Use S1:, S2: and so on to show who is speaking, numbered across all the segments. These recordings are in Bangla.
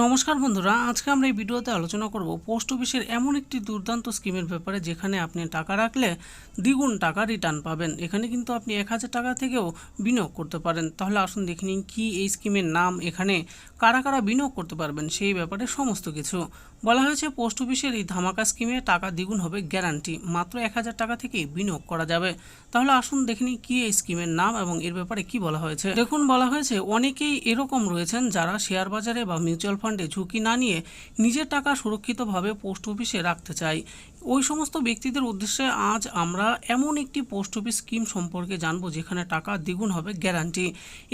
S1: নমস্কার বন্ধুরা, আজকে আমরা এই ভিডিওতে আলোচনা করব পোস্ট অফিসের এমন একটি দুর্দান্ত স্কিমের ব্যাপারে যেখানে আপনি টাকা রাখলে দ্বিগুণ টাকা রিটার্ন পাবেন। এখানে কিন্তু আপনি এক হাজার টাকা থেকেও বিনিয়োগ করতে পারেন। তাহলে আসুন দেখে নিন কী এই স্কিমের নাম, এখানে কারা কারা বিনিয়োগ করতে পারবেন সেই ব্যাপারে সমস্ত কিছু। বলা হয়েছে পোস্ট অফিসের এই ধামাকা স্কিমে টাকা দ্বিগুণ হবে গ্যারান্টি, মাত্র এক হাজার টাকা থেকেই বিনিয়োগ করা যাবে। তাহলে আসুন দেখে নিন কী এই স্কিমের নাম এবং এর ব্যাপারে কি বলা হয়েছে। দেখুন, বলা হয়েছে অনেকেই এরকম রয়েছেন যারা শেয়ার বাজারে বা মিউচুয়াল ফান্ডে ঝুঁকি না নিয়ে নিজের টাকা সুরক্ষিতভাবে পোস্ট অফিসে রাখতে চাই ওই সমস্ত ব্যক্তিদের উদ্দেশ্যে আজ আমরা এমন একটি পোস্ট অফিস স্কিম সম্পর্কে জানব, যেখানে টাকা দ্বিগুণ হবে, গ্যারান্টি।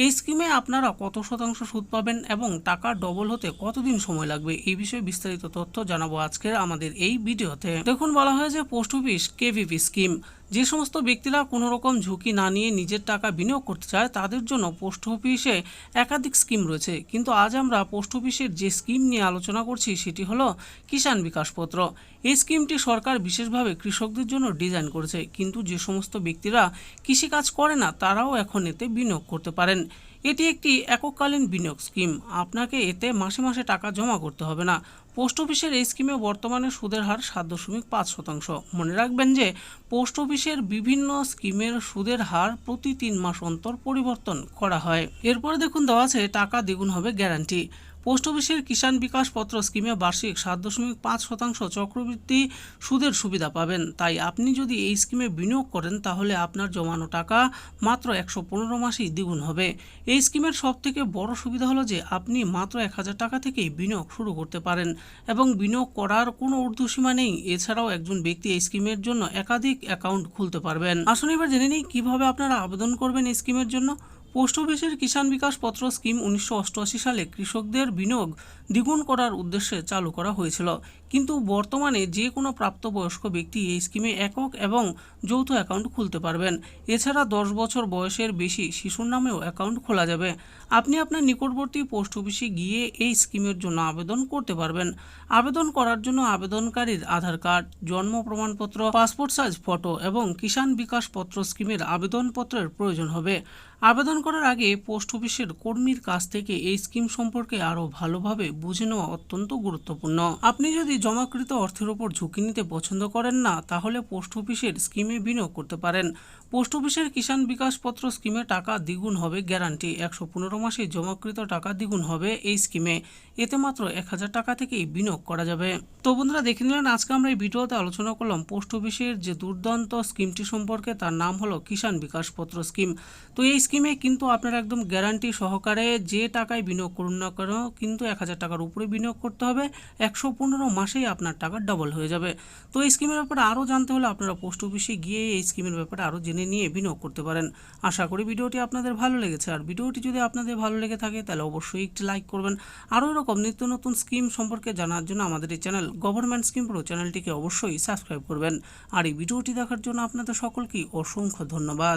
S1: এই স্কিমে আপনারা কত শতাংশ সুদ পাবেন এবং টাকা ডবল হতে কতদিন সময় লাগবে, এই বিষয়ে বিস্তারিত তথ্য জানাব আজকের আমাদের এই ভিডিওতে। দেখুন, বলা হয়েছে পোস্ট অফিস কেভিপি স্কিম। যে সমস্ত ব্যক্তিরা কোনো রকম ঝুঁকি না নিয়ে নিজের টাকা বিনিয়োগ করতে চায়, তাদের জন্য পোস্ট অফিসে একাধিক স্কিম রয়েছে। কিন্তু আজ আমরা পোস্ট অফিসের যে স্কিম নিয়ে আলোচনা করছি, সেটি হলো কিষাণ বিকাশপত্র এই স্কিমটি সরকার বিশেষভাবে কৃষকদের জন্য ডিজাইন করেছে, কিন্তু যে সমস্ত ব্যক্তিরা কৃষিকাজ করে না, তারাও এখন এতে বিনিয়োগ করতে পারেন। এটি একটি এককালীন বিনিয়োগ স্কিম। আপনাকে এতে মাসে মাসে টাকা জমা করতে হবে না। পোস্ট অফিসের এই স্কিমে বর্তমানে সুদের হার সাত দশমিক পাঁচ শতাংশ। মনে রাখবেন যে, পোস্ট অফিসের বিভিন্ন স্কিমের সুদের হার প্রতি তিন মাস অন্তর পরিবর্তন করা হয়। এরপরে দেখুন দেওয়া আছে, টাকা দ্বিগুণ হবে গ্যারান্টি। পোস্ট অফিসের কিষাণ বিকাশ পত্র স্কিমে বার্ষিক সাত দশমিক পাঁচ শতাংশ চক্রবৃদ্ধি সুদের সুবিধা পাবেন। তাই আপনি যদি এই স্কিমে বিনিয়োগ করেন, তাহলে আপনার জমানো টাকা মাত্র একশো পনেরো মাসেই দ্বিগুণ হবে। এই স্কিমের সব থেকে বড় সুবিধা হলো যে, আপনি মাত্র এক হাজার টাকা থেকেই বিনিয়োগ শুরু করতে পারেন এবং বিনিয়োগ করার কোনো ঊর্ধ্বসীমা নেই। এছাড়াও একজন ব্যক্তি এই স্কিমের জন্য একাধিক অ্যাকাউন্ট খুলতে পারবেন। আসুন এবার জেনে নিই কীভাবে আপনারা আবেদন করবেন এই স্কিমের জন্য। পোস্ট অফিসের কিষাণ বিকাশ পত্র স্কিম উনিশশো অষ্টআশি সালে কৃষকদের বিনিয়োগ দ্বিগুণ করার উদ্দেশ্যে চালু করা হয়েছিল। কিন্তু বর্তমানে যে কোনো প্রাপ্তবয়স্ক ব্যক্তি এই স্কিমে একক এবং যৌথ অ্যাকাউন্ট খুলতে পারবেন। এছাড়া দশ বছর বয়সের বেশি শিশুর নামেও অ্যাকাউন্ট খোলা যাবে। আপনি আপনার নিকটবর্তী পোস্ট অফিসে গিয়ে এই স্কিমের জন্য আবেদন করতে পারবেন। আবেদন করার জন্য আবেদনকারীর আধার কার্ড, জন্ম প্রমাণপত্র, পাসপোর্ট সাইজ ফটো এবং কিষাণ বিকাশ পত্র স্কিমের আবেদনপত্রের প্রয়োজন হবে। আবেদন করার আগে পোস্ট অফিসের কর্মীর কাছ থেকে এই স্কিম সম্পর্কে আরও ভালোভাবে বুঝে নেওয়া অত্যন্ত গুরুত্বপূর্ণ। আপনি যদি জমাকৃত অর্থের ওপর ঝুঁকি নিতে পছন্দ করেন না, তাহলে পোস্ট অফিসের স্কিমে বিনিয়োগ করতে পারেন। পোস্ট অফিসের কিষাণ বিকাশ পত্র স্কিমে টাকা দ্বিগুণ হবে গ্যারান্টি। একশো পনেরো মাসে জমাকৃত টাকা দ্বিগুণ হবে এই স্কিমে। এতে মাত্র এক হাজার টাকা থেকেই বিনিয়োগ করা যাবে। তো বন্ধুরা, দেখে নিলেন, আজকে আমরা এই ভিডিওতে আলোচনা করলাম পোস্ট অফিসের যে দুর্দান্ত স্কিমটি সম্পর্কে, তার নাম হলো কিষাণ বিকাশ পত্র স্কিম। তো এই স্কিমে কিন্তু আপনারা একদম গ্যারান্টি সহকারে যে টাকায় বিনিয়োগ করুন না কেন, কিন্তু এক হাজার টাকার উপরে বিনিয়োগ করতে হবে। একশো পনেরো মাসেই আপনার টাকা ডবল হয়ে যাবে। তো এই স্কিমের ব্যাপারে আরও জানতে হলে আপনারা পোস্ট অফিসে গিয়ে এই স্কিমের ব্যাপারে আরও জেনে নিয়ে বিনিয়োগ করতে পারেন। আশা করি ভিডিওটি আপনাদের ভালো লেগেছে। আর ভিডিওটি যদি আপনাদের ভালো লেগে থাকে, তাহলে অবশ্যই একটি লাইক করবেন। আরও এরকম নিত্য নতুন স্কিম সম্পর্কে জানার জন্য আমাদের এই চ্যানেল গভর্নমেন্ট স্কিম প্রো চ্যানেলটিকে অবশ্যই সাবস্ক্রাইব করবেন। আর এই ভিডিওটি দেখার জন্য আপনাদের সকলকেই অসংখ্য ধন্যবাদ।